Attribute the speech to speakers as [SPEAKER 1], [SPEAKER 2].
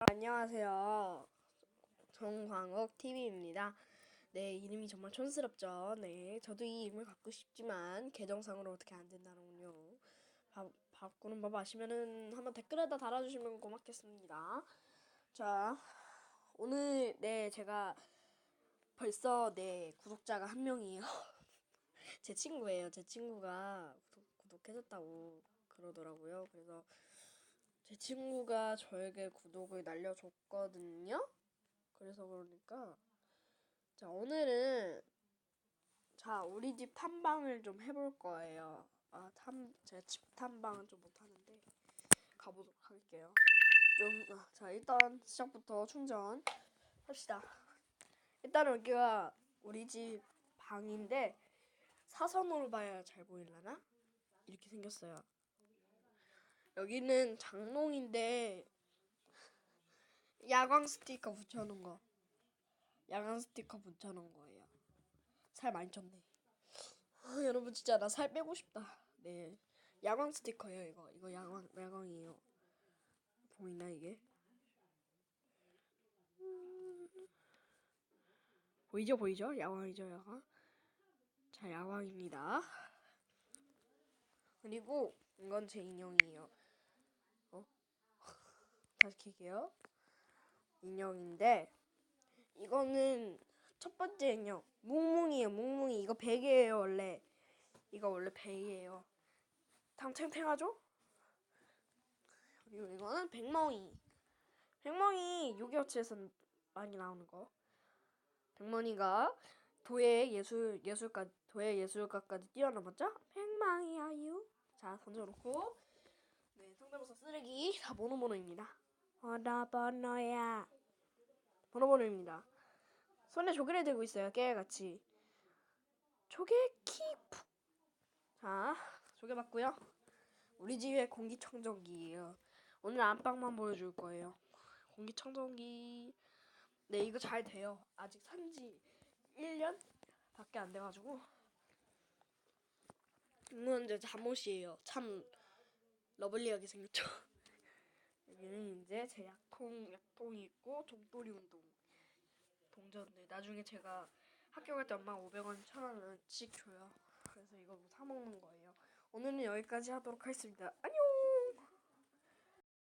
[SPEAKER 1] 안녕하세요. 정광욱 TV입니다. 네, 이름이 정말 촌스럽죠. 네, 저도 이 이름을 갖고 싶지만 계정상으로 어떻게 안 된다는군요. 바, 바꾸는 법 아시면은 한번 댓글에다 달아주시면 고맙겠습니다. 자, 오늘 네 제가 벌써 네 구독자가 한 명이에요. 제 친구예요. 제 친구가 구독, 구독해줬다고 그러더라고요. 그래서 제 친구가 저에게 구독을 날려줬거든요. 그래서 그러니까 자 오늘은 자 우리 집 탐방을 좀 해볼 거예요. 아탐 제가 집 탐방은 좀 못하는데 가보도록 할게요. 좀자 일단 시작부터 충전 합시다. 일단은 여기가 우리 집 방인데 사선으로 봐야 잘 보일라나? 이렇게 생겼어요. 여기는 장롱인데 야광 스티커 붙여놓은 거. 야광 스티커 붙여놓은 거예요. 살 많이 쪘네. 아, 여러분 진짜 나 살 빼고 싶다. 네, 야광 스티커예요 이거. 이거 야광 야광이에요. 보이나 이게? 음. 보이죠 보이죠? 야광이죠 야광. 자 야광입니다. 그리고 이건 제 인형이에요. 어? 다시 킬게요. 인형인데 이거는 첫 번째 인형 뭉뭉이에요. 뭉뭉이 이거 베개예요 원래. 이거 원래 베개예요. 탕탱탱하죠? 그리고 이거는 백멍이. 백멍이 요기어치에서 많이 나오는 거. 백멍이가 도예 예술 예술가 도예 예술가까지 뛰어넘었죠? 백망이야유. 자 던져놓고 네 성대모사 쓰레기 다 번호번호입니다. 번호번호야. 번호번호입니다. 손에 조개를 들고 있어요. 깨같이. 조개 킥. 자 조개 맞고요. 우리 집의 공기청정기예요. 오늘 안방만 보여줄 거예요. 공기청정기. 네 이거 잘 돼요. 아직 산지 1년 밖에 안 돼가지고. 이건 이제 잠옷이에요. 참 러블리하게 생겼죠. 이제 제 약통 약통이 있고 종돌이 운동 동전들. 나중에 제가 학교 갈 때 엄마가 500원, 1000원씩 줘요. 그래서 이거 뭐 사 먹는 거예요. 오늘은 여기까지 하도록 하겠습니다. 안녕.